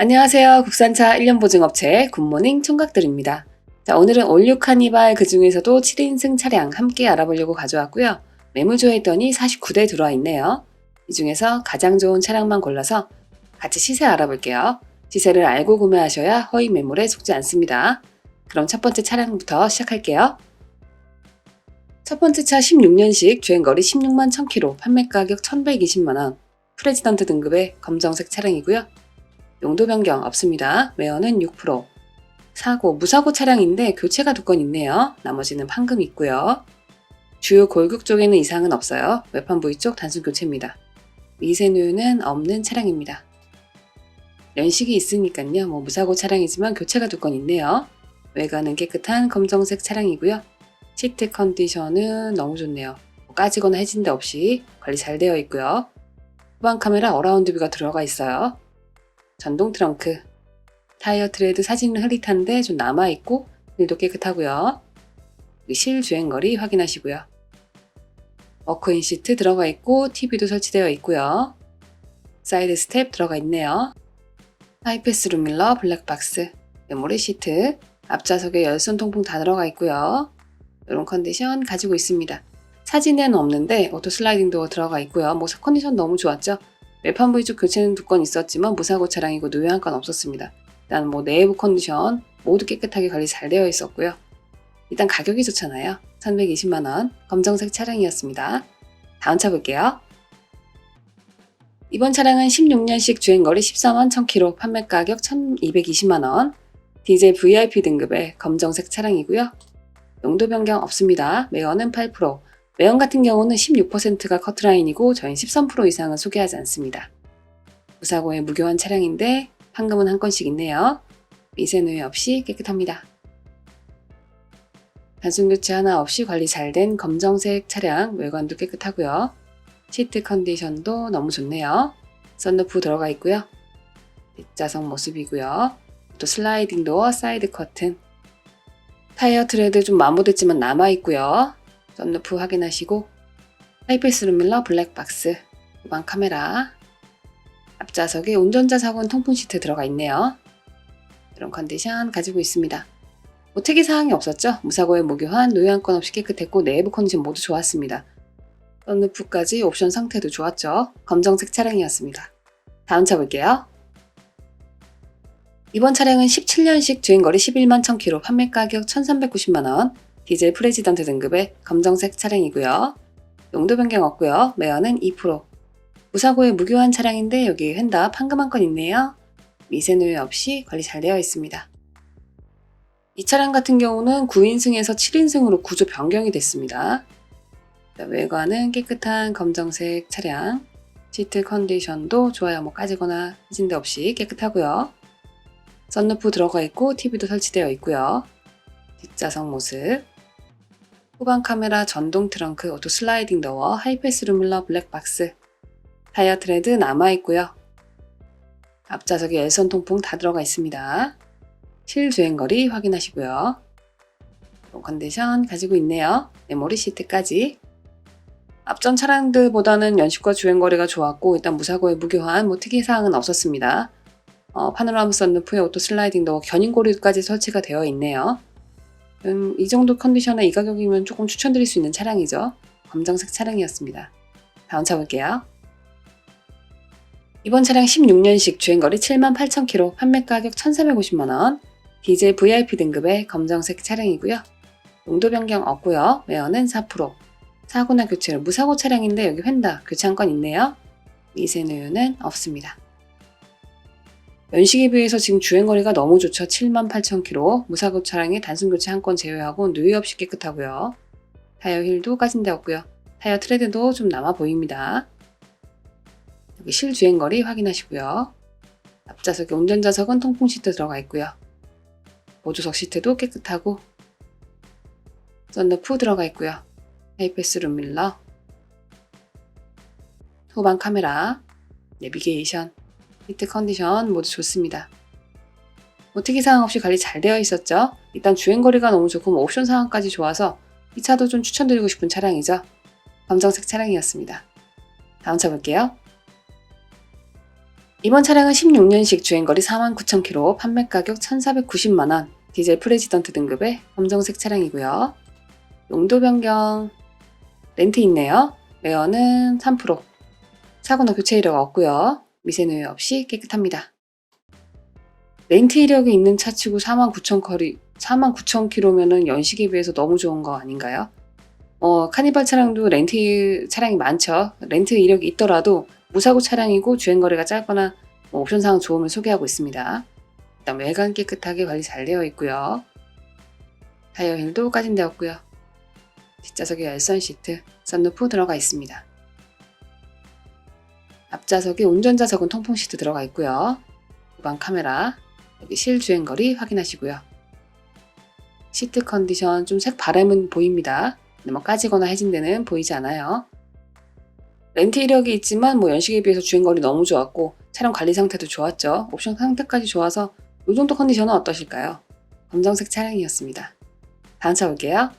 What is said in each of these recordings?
안녕하세요. 국산차 1년 보증업체 굿모닝 총각들입니다. 자, 오늘은 올류 카니발 그 중에서도 7인승 차량 함께 알아보려고 가져왔고요. 매물조에 했더니 49대 들어와 있네요. 이 중에서 가장 좋은 차량만 골라서 같이 시세 알아볼게요. 시세를 알고 구매하셔야 허위 매물에 속지 않습니다. 그럼 첫 번째 차량부터 시작할게요. 첫 번째 차 16년식 주행거리 16만 1000km, 판매 가격 1120만원, 프레지던트 등급의 검정색 차량이고요. 용도 변경 없습니다. 외어는 6%. 사고, 무사고 차량인데 교체가 두 건 있네요. 나머지는 판금 있고요. 주요 골격 쪽에는 이상은 없어요. 외판 부위 쪽 단순 교체입니다. 미세누유는 없는 차량입니다. 연식이 있으니까요. 뭐 무사고 차량이지만 교체가 두 건 있네요. 외관은 깨끗한 검정색 차량이고요. 시트 컨디션은 너무 좋네요. 뭐 까지거나 해진 데 없이 관리 잘 되어 있고요. 후방 카메라 어라운드 뷰가 들어가 있어요. 전동 트렁크. 타이어 트레드 사진은 흐릿한데 좀 남아있고 휠도 깨끗하고요. 실 주행 거리 확인하시고요. 워크인 시트 들어가 있고 TV도 설치되어 있고요. 사이드 스텝 들어가 있네요. 하이패스 룸밀러 블랙박스 메모리 시트 앞좌석에 열선 통풍 다 들어가 있고요. 이런 컨디션 가지고 있습니다. 사진에는 없는데 오토 슬라이딩 도어 들어가 있고요. 뭐 컨디션 너무 좋았죠. 외판 부위 쪽 교체는 두 건 있었지만 무사고 차량이고 누유한 건 없었습니다. 일단 뭐 내부 컨디션 모두 깨끗하게 관리 잘 되어 있었고요. 일단 가격이 좋잖아요. 320만원 검정색 차량이었습니다. 다음 차 볼게요. 이번 차량은 16년식 주행거리 14만 1000km, 판매 가격 1220만원, 디젤 VIP 등급의 검정색 차량이고요. 용도 변경 없습니다. 매연은 8%, 매연 같은 경우는 16%가 커트라인이고 저희는 13% 이상은 소개하지 않습니다. 무사고의 무교환 차량인데 판금은 한 건씩 있네요. 미세누유 없이 깨끗합니다. 단순 교체 하나 없이 관리 잘 된 검정색 차량 외관도 깨끗하고요. 시트 컨디션도 너무 좋네요. 썬루프 들어가 있고요. 뒷좌석 모습이고요. 또 슬라이딩 도어, 사이드 커튼. 타이어 트레드 좀 마모됐지만 남아있고요. 썬루프 확인하시고 하이패스 룸밀러 블랙박스 후방 카메라 앞좌석에 운전자석은 통풍 시트 들어가 있네요. 이런 컨디션 가지고 있습니다. 뭐 특이 사항이 없었죠. 무사고의 무교환, 노유한 건 없이 깨끗했고 내부 컨디션 모두 좋았습니다. 썬루프까지 옵션 상태도 좋았죠. 검정색 차량이었습니다. 다음 차 볼게요. 이번 차량은 17년식 주행거리 11만 1000km, 판매 가격 1390만원, 디젤 프레지던트 등급의 검정색 차량이고요. 용도 변경 없고요. 매연은 2%. 무사고의 무교환 차량인데 여기 휀다 판금 한 건 있네요. 미세누유 없이 관리 잘 되어 있습니다. 이 차량 같은 경우는 9인승에서 7인승으로 구조 변경이 됐습니다. 외관은 깨끗한 검정색 차량, 시트 컨디션도 좋아요. 뭐 까지거나 해진 데 없이 깨끗하고요. 썬루프 들어가 있고 TV도 설치되어 있고요. 뒷좌석 모습, 후방 카메라 전동 트렁크 오토 슬라이딩 도어 하이패스 룸밀러 블랙박스 타이어 트레드 남아 있고요. 앞좌석에 열선 통풍 다 들어가 있습니다. 실 주행 거리 확인하시고요. 컨디션 가지고 있네요. 메모리 시트까지 앞전 차량들보다는 연식과 주행 거리가 좋았고 일단 무사고의 무교환 뭐 특이 사항은 없었습니다. 어, 파노라마 썬루프에 오토 슬라이딩 도어 견인 고리까지 설치가 되어 있네요. 음, 이 정도 컨디션에 이 가격이면 조금 추천드릴 수 있는 차량이죠. 검정색 차량이었습니다. 다음 차 볼게요. 이번 차량 16년식 주행거리 78,000km, 판매 가격 1,450만원, 디젤 VIP 등급의 검정색 차량이고요. 용도 변경 없고요. 외어는 4%. 사고나 교체로 무사고 차량인데 여기 휀다 교체 한 건 있네요. 미세누유는 없습니다. 연식에 비해서 지금 주행거리가 너무 좋죠. 78,000km. 무사고 차량이 단순 교체 한 건 제외하고 누유 없이 깨끗하고요. 타이어 힐도 까진 데 없고요. 타이어 트레드도 좀 남아 보입니다. 여기 실 주행거리 확인하시고요. 앞좌석에 운전자석은 통풍 시트 들어가 있고요. 보조석 시트도 깨끗하고 썬루프 들어가 있고요. 하이패스 룸밀러 후방 카메라 내비게이션 히트 컨디션 모두 좋습니다. 뭐 특이사항 없이 관리 잘 되어 있었죠. 일단 주행거리가 너무 좋고 뭐 옵션 사항까지 좋아서 이 차도 좀 추천드리고 싶은 차량이죠. 검정색 차량이었습니다. 다음 차 볼게요. 이번 차량은 16년식 주행거리 49,000km, 판매 가격 1,490만원, 디젤 프레지던트 등급의 검정색 차량이고요. 용도 변경, 렌트 있네요. 매어는 3%. 사고나 교체 이력 없고요. 미세누유 없이 깨끗합니다. 렌트 이력이 있는 차치고 49,000km, 49,000km면은 연식에 비해서 너무 좋은 거 아닌가요? 어, 카니발 차량도 렌트 차량이 많죠. 렌트 이력이 있더라도 무사고 차량이고 주행 거리가 짧거나 뭐 옵션 사항 좋으면 소개하고 있습니다. 일단 외관 깨끗하게 관리 잘 되어 있고요. 타이어 힐도 까진되었고요. 뒷좌석에 열선 시트, 썬루프 들어가 있습니다. 앞좌석에 운전자석은 통풍 시트 들어가 있고요. 후방 카메라, 여기 실주행 거리 확인하시고요. 시트 컨디션 좀 색 바람은 보입니다. 근데 뭐 까지거나 해진 데는 보이지 않아요. 렌트 이력이 있지만 뭐 연식에 비해서 주행 거리 너무 좋았고 차량 관리 상태도 좋았죠. 옵션 상태까지 좋아서 이 정도 컨디션은 어떠실까요? 검정색 차량이었습니다. 다음 차 볼게요.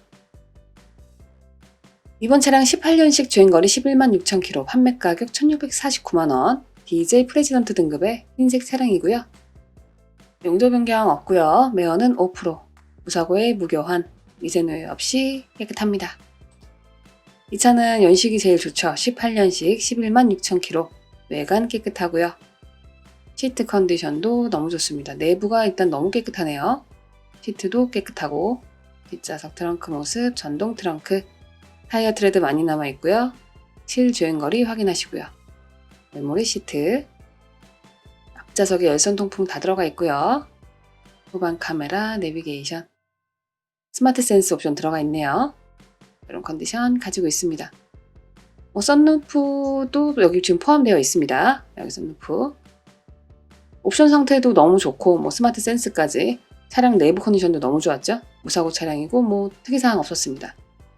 이번 차량 18년식 주행거리 11만 6천 킬로, 판매 가격 1,649만 원, 디젤 프레지던트 등급의 흰색 차량이고요. 용도 변경 없고요. 매어는 5%, 무사고의 무교환, 미세누유 없이 깨끗합니다. 이 차는 연식이 제일 좋죠. 18년식 11만 6천 킬로, 외관 깨끗하고요. 시트 컨디션도 너무 좋습니다. 내부가 일단 너무 깨끗하네요. 시트도 깨끗하고 뒷좌석 트렁크 모습 전동 트렁크 타이어 트레드 많이 남아 있고요. 실 주행거리 확인하시고요. 메모리 시트 앞좌석에 열선 통풍 다 들어가 있고요. 후방 카메라 내비게이션 스마트 센스 옵션 들어가 있네요. 이런 컨디션 가지고 있습니다. 뭐 썬루프도 여기 지금 포함되어 있습니다. 여기 썬루프 옵션 상태도 너무 좋고 뭐 스마트 센스까지 차량 내부 컨디션도 너무 좋았죠. 무사고 차량이고 뭐 특이사항 없었습니다.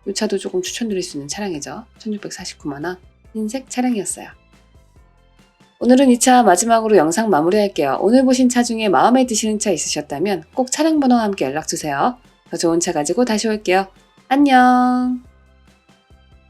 이 차도 조금 추천드릴 수 있는 차량이죠. 1649만원 흰색 차량이었어요. 오늘은 이 차 마지막으로 영상 마무리할게요. 오늘 보신 차 중에 마음에 드시는 차 있으셨다면 꼭 차량 번호와 함께 연락주세요. 더 좋은 차 가지고 다시 올게요. 안녕!